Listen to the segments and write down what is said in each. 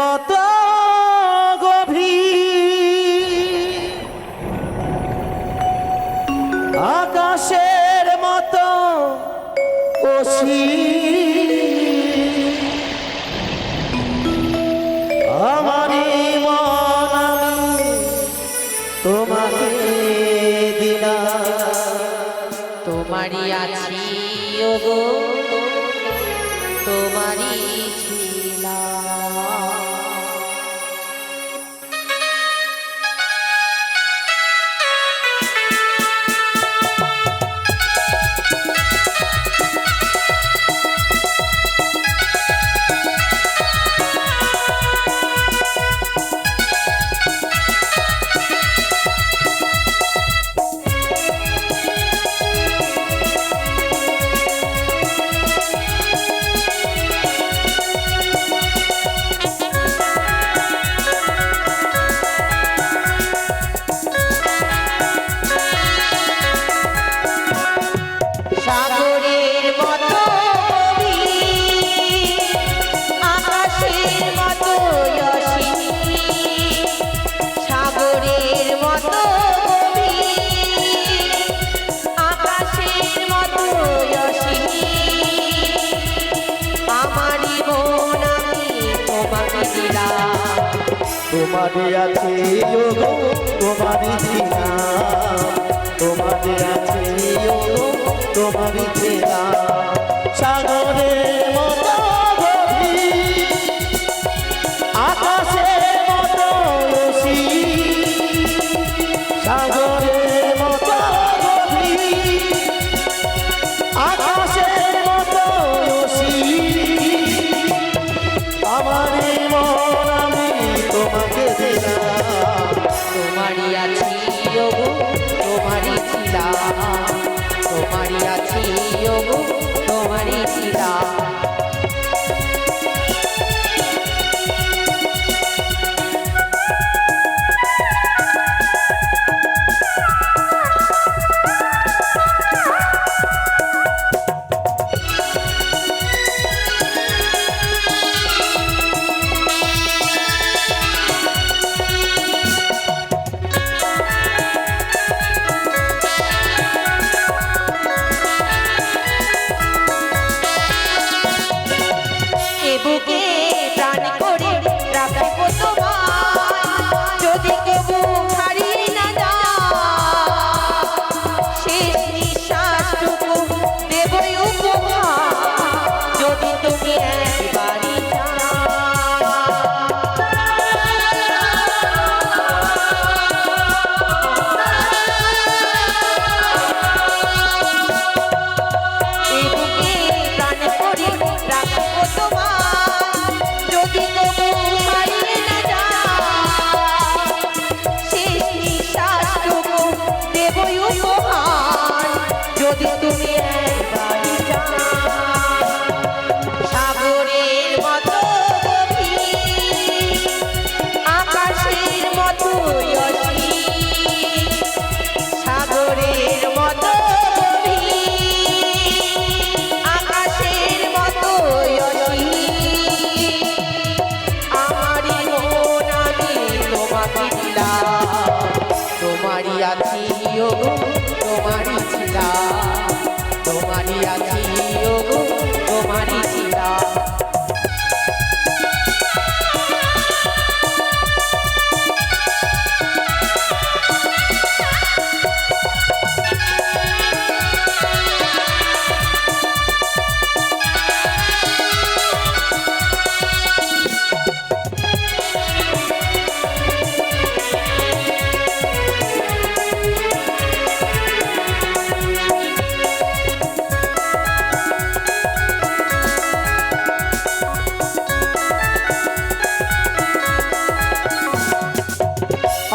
মতো গভীর আকাশের মতো অসীম। তোমারই আছি ওগো। না তোমারে আছে তোমারই চেনা তোমারে আছে তোমারই চেনা সাগরে আকাশে সাগর yeah.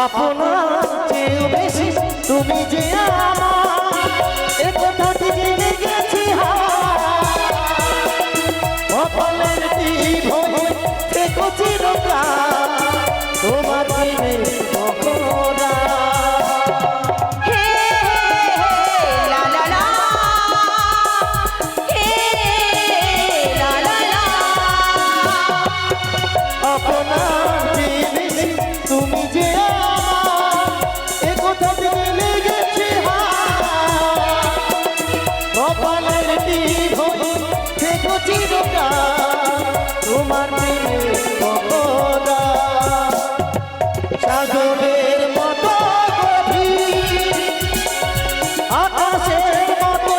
আপন চিরকাল তোমার সাগরের মতো আকাশের মতো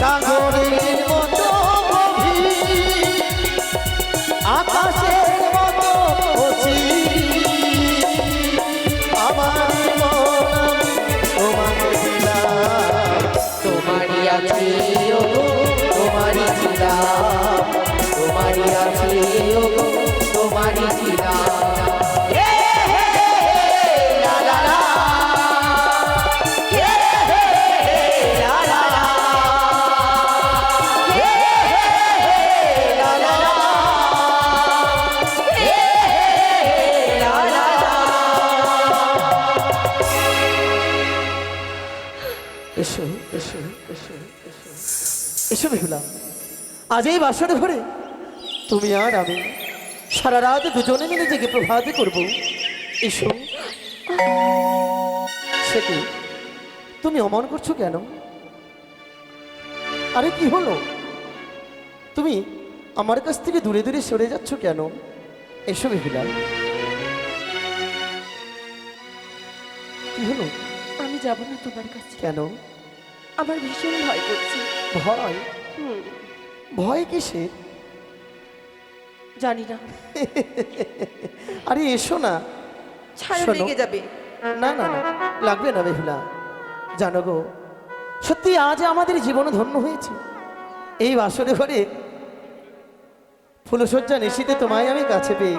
সাগরের আকাশের আজ এই বাসর ঘরে তুমি আর আমি সারা রাত দুজনে মিলে জেগে প্রভাতে করব। এসো। সে কি? তুমি অমন করছ কেন? আরে কি হলো? তুমি আমার কাছ থেকে দূরে দূরে সরে যাচ্ছ কেন? এসো বেহুলা। কি হলো? আমি যাব না তোমার কাছে। কেন? আমার ভীষণ ভয় করছে। ভয়? হুম, ভয় কিসের জানি না। আরে এসো না। ছায়া শোনো। লেগে যাবে। না না না লাগবে না বেহুলা জানো গো সত্যি আজ আমাদের জীবন ধন্য হয়েছে। এই বাসরে ঘরে ফুলসজ্জা নিশীতে তোমায় আমি কাছে পেয়ে।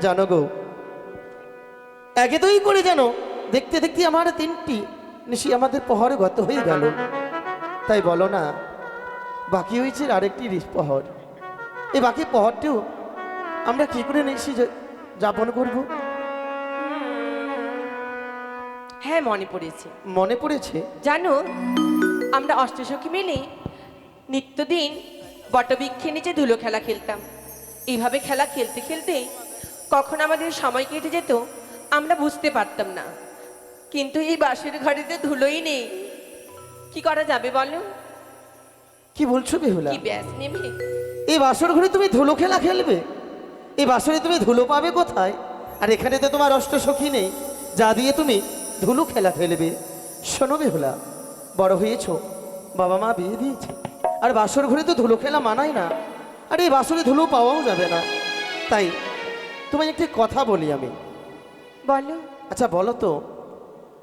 জানো গো একে তোই করে যেন দেখতে দেখতে আমার তিনটি নিশি আমাদের পহরে গত হয়ে গেল। তাই বলো না বাকি হয়েছে আরেকটি পহর। এই বাকি পহরটিও আমরা কি করে নিশি যাপন করব? হ্যাঁ মনে পড়েছে। মনে পড়েছে? জানো আমরা অষ্টসখী মিলে নিত্যদিন বটবৃক্ষে নিচে ধুলো খেলা খেলতাম। এইভাবে খেলা খেলতে খেলতে কখন আমাদের সময় কেটে যেত আমরা বুঝতে পারতাম না। কিন্তু এই বাসের ঘরেতে ধুলোই নেই। কি করা যাবে বলো? কি বলছো বেহুলা? কি ব্যাস নেবে এই বাসর ঘরে তুমি ধুলো খেলা খেলবে? এই বাসরে তুমি ধুলো পাবে কোথায়? আর এখানে তো তোমার অষ্ট সখী নেই যা দিয়ে তুমি ধুলো খেলা খেলবে। শোনো বেহুলা বড় হয়েছো বাবা মা বিয়ে দিয়েছে। আর বাসর ঘরে তো ধুলো খেলা মানায় না আর এই বাসরে ধুলো পাওয়াও যাবে না। তাই তোমায় একটি কথা বলি আমি। বলো। আচ্ছা বলো তো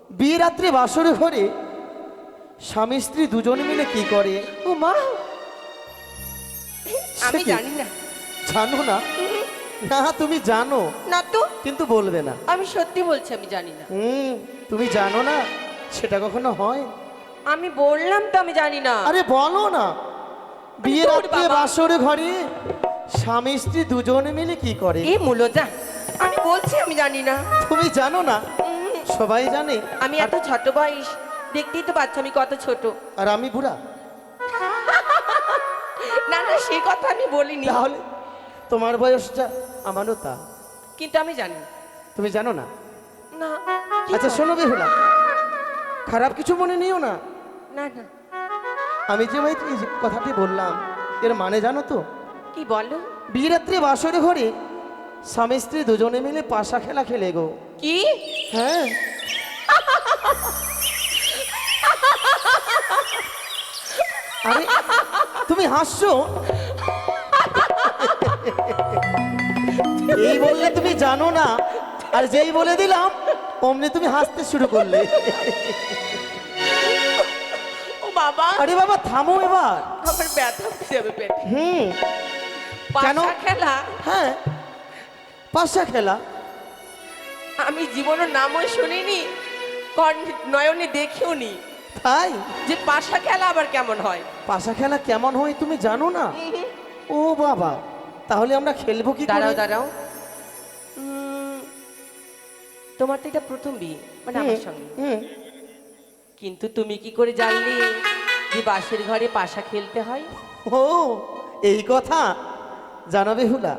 বিয়ে রাত্রে বাসর ঘরে স্বামী স্ত্রী দুজন মিলে কি করে? ও মা। আমি? জানি না। জানো না? না তুমি জানো। না তো। কিন্তু বলবে না। আমি সত্যি বলছি আমি জানি না। হুম তুমি জানো না? সেটা কখনো হয়? আমি বললাম তো আমি জানি না। আরে বলো না। বিয়ের বাবা। বাসরে ঘরে স্বামী স্ত্রী দুজনে মিলে কি করে? এ মূলজা আমি বলছি আমি জানি না। তুমি জানো না? সবাই জানে। আমি এত ছোট বয়স দেখতেই তো পাচ্ছ আমি কত ছোট। আর আমি বুড়া? না না সে কথা আমি বলিনি। তাহলে তোমার বয়সটা আমারও তা। কিন্তু আমি জানি। তুমি জানো না? না আচ্ছা? শোনো বেহুলা। খারাপ কিছু মনে নিও না। না না। আমি যে ভাই এই কথাটি বললাম এর মানে জানো তো? কি বলো? বিয়ে রাত্রে বাসরে ঘরে স্বামী স্ত্রী দুজনে মিলে পাশা খেলা খেলে গো। কি? হ্যাঁ। আরে তুমি হাসছো? এই বললে তুমি জানো না আর যেই বলে দিলাম অমনি তুমি হাসতে শুরু করলে। ও বাবা। আরে বাবা থামো এবার। আমার ব্যথা উঠে যাবে পেটে হুম। কেন? পাশা খেলা। হ্যাঁ। পাশা খেলা। আমি জীবনের নামও শুনিনি কর্ণ নয়নে দেখেও নি তাই? যে পাশা খেলা আবার কেমন হয়? পাশা খেলা কেমন হয় তুমি জানো না? ও বাবা তাহলে আমরা খেলব কি দাঁড়াও দাঁড়াও। তোমার তো এটা প্রথম বিয়ে মানে আমার সঙ্গে। হুম কিন্তু তুমি কি করে জানলে যে বাসের ঘরে পাশা খেলতে হয়? ও এই কথা? জানো বেহুলা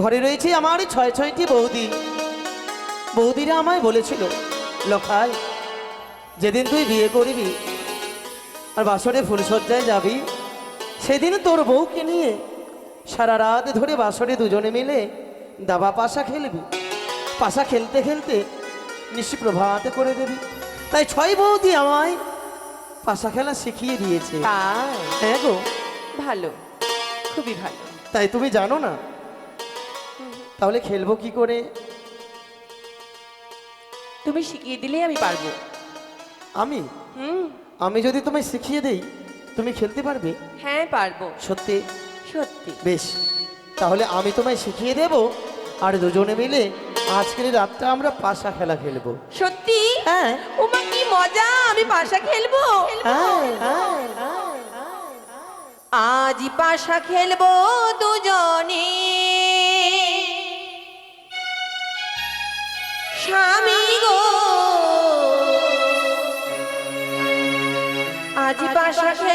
ঘরে রয়েছে আমার ছয় ছয়টি বৌদি। বৌদিরা আমায় বলেছিল লখাই যেদিন তুই বিয়ে করবি আর বাসরে ফুলসজ্জায় যাবি। সেদিন তোর বউকে নিয়ে সারা রাত ধরে বাসরে দুজনে মিলে দাবা পাশা খেলবি। পাশা খেলতে খেলতে নিশি প্রভাতে করে দেবি। তাই ছয় বৌদি আমায় পাশা খেলা শিখিয়ে দিয়েছে। হ্যাঁ গো। ভালো খুবই ভালো। তাই তুমি জানো না? তাহলে খেলব কি করে? তুমি শিখিয়ে দিলেই আমি পারব। আমি? হুম। আমি যদি তোমায় শিখিয়ে দেই তুমি খেলতে পারবে? হ্যাঁ পারব। সত্যি? সত্যি। বেশ তাহলে আমি তোমায় শিখিয়ে দেব আর দুজনে মিলে আজকের রাতটা আমরা পাশা খেলা খেলব। সত্যি? হ্যাঁ। ওমা কি মজা! আমি পাশা খেলব। হ্যাঁ, হ্যাঁ। আজ পাশা খেলব দুজনে। স্বামী গো আজ পাশা